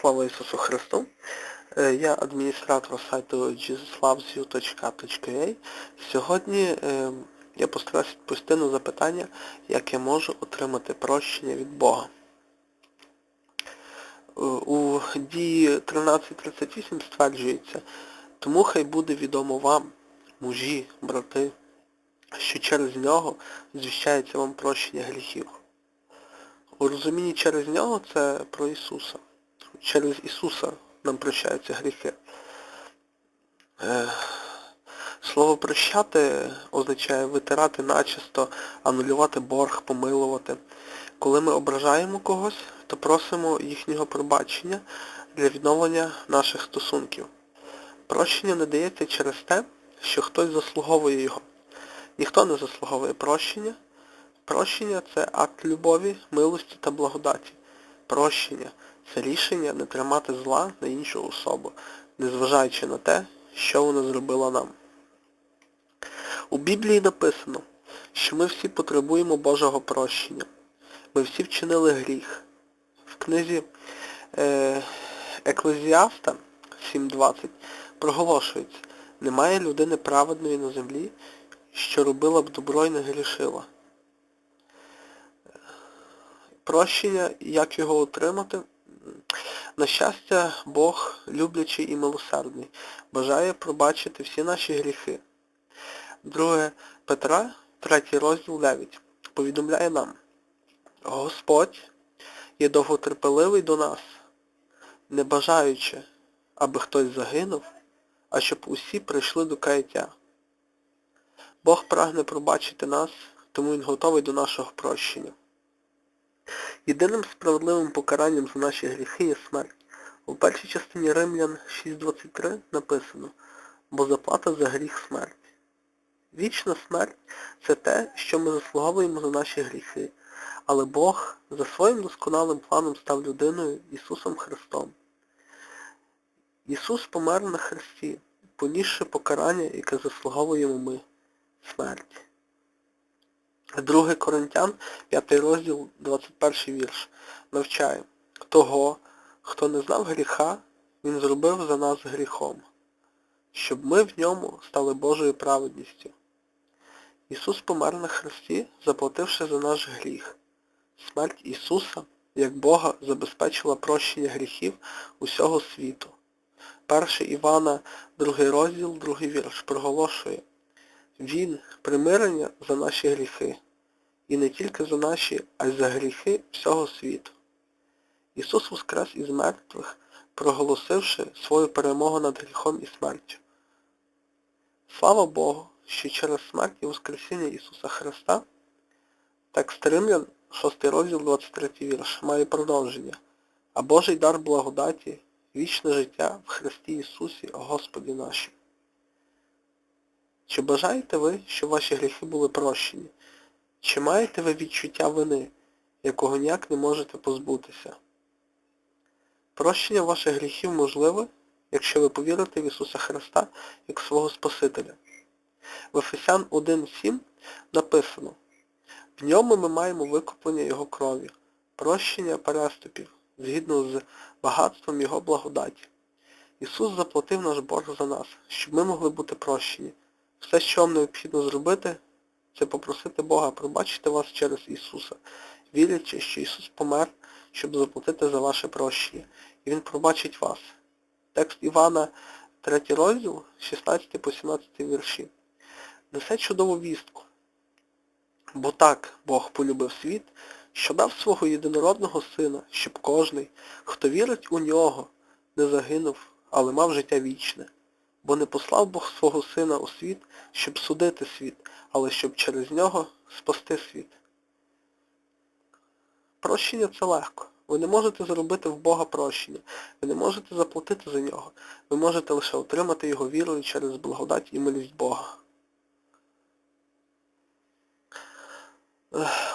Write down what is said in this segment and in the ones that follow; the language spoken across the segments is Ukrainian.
Слава Ісусу Христу! Е, Я адміністратор сайту jesuslovesyou.ua. Сьогодні е, я постараюся відповісти на запитання, як я можу отримати прощення від Бога. Е, У дії 13.38 стверджується, тому хай буде відомо вам, мужі, брати, що через нього звіщається вам прощення гріхів. У розумінні через нього це про Ісуса. Через Ісуса нам прощаються гріхи. Е, Слово прощати означає витирати начисто, анулювати борг, помилувати. Коли ми ображаємо когось, то просимо їхнього пробачення для відновлення наших стосунків. Прощення не дається через те, що хтось заслуговує його. Ніхто не заслуговує прощення. Прощення це акт любові, милості та благодаті. Прощення це рішення не тримати зла на іншу особу, незважаючи на те, що вона зробила нам. У Біблії написано, що ми всі потребуємо Божого прощення. Ми всі вчинили гріх. В книзі е, Еклезіаста 7.20 проголошується, немає людини праведної на землі, що робила б добро і не грішила. Прощення, як його отримати? На щастя, Бог, люблячий і милосердний, бажає пробачити всі наші гріхи. Друге Петра, третій розділ 9, повідомляє нам, Господь є довготерпеливий до нас, не бажаючи, аби хтось загинув, а щоб усі прийшли до каяття. Бог прагне пробачити нас, тому Він готовий до нашого прощення. Єдиним справедливим покаранням за наші гріхи є смерть. У першій частині Римлян 6.23 написано, бо заплата за гріх смерть. Вічна смерть це те, що ми заслуговуємо за наші гріхи, але Бог за своїм досконалим планом став людиною Ісусом Христом. Ісус помер на Христі, понісши покарання, яке заслуговуємо ми смерть. 2 Коринтян, 5 розділ, 21 вірш, навчає, того, хто не знав гріха, він зробив за нас гріхом, щоб ми в ньому стали Божою праведністю. Ісус помер на Христі, заплативши за наш гріх. Смерть Ісуса, як Бога, забезпечила прощення гріхів усього світу. 1 Івана, 2 розділ, 2 вірш, проголошує, Він примирення за наші гріхи. І не тільки за наші, а й за гріхи всього світу. Ісус воскрес із мертвих, проголосивши свою перемогу над гріхом і смертю. Слава Богу, що через смерть і Воскресіння Ісуса Христа, текст Римлян, 6 розділ 23 вірш, має продовження, а Божий дар благодаті, вічне життя в Христі Ісусі, Господі нашій. Чи бажаєте ви, щоб ваші гріхи були прощені? Чи маєте ви відчуття вини, якого ніяк не можете позбутися? Прощення ваших гріхів можливе, якщо ви повірите в Ісуса Христа як свого Спасителя. В Ефесян 1.7 написано, в ньому ми маємо викуплення Його крові, прощення переступів, згідно з багатством Його благодаті. Ісус заплатив наш борг за нас, щоб ми могли бути прощені. Все, що вам необхідно зробити, це попросити Бога пробачити вас через Ісуса, вірячи, що Ісус помер, щоб заплатити за ваше прощення. І Він пробачить вас. Текст Івана, 3 розділ, 16 по 17 вірші. Несе чудову вістку. Бо так Бог полюбив світ, що дав свого єдинородного сина, щоб кожний, хто вірить у нього, не загинув, але мав життя вічне. Бо не послав Бог свого сина у світ, щоб судити світ, але щоб через нього спасти світ. Прощення це легко. Ви не можете зробити в Бога прощення. Ви не можете заплатити за нього. Ви можете лише отримати його вірою через благодать і милість Бога.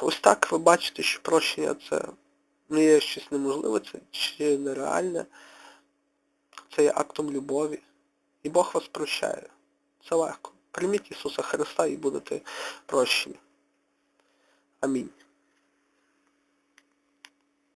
Ось так ви бачите, що прощення це не є щось неможливе, це чи нереальне. Це є актом любові. І Бог вас прощає. Це легко. Прийміть Ісуса Христа і будете прощені. Амінь.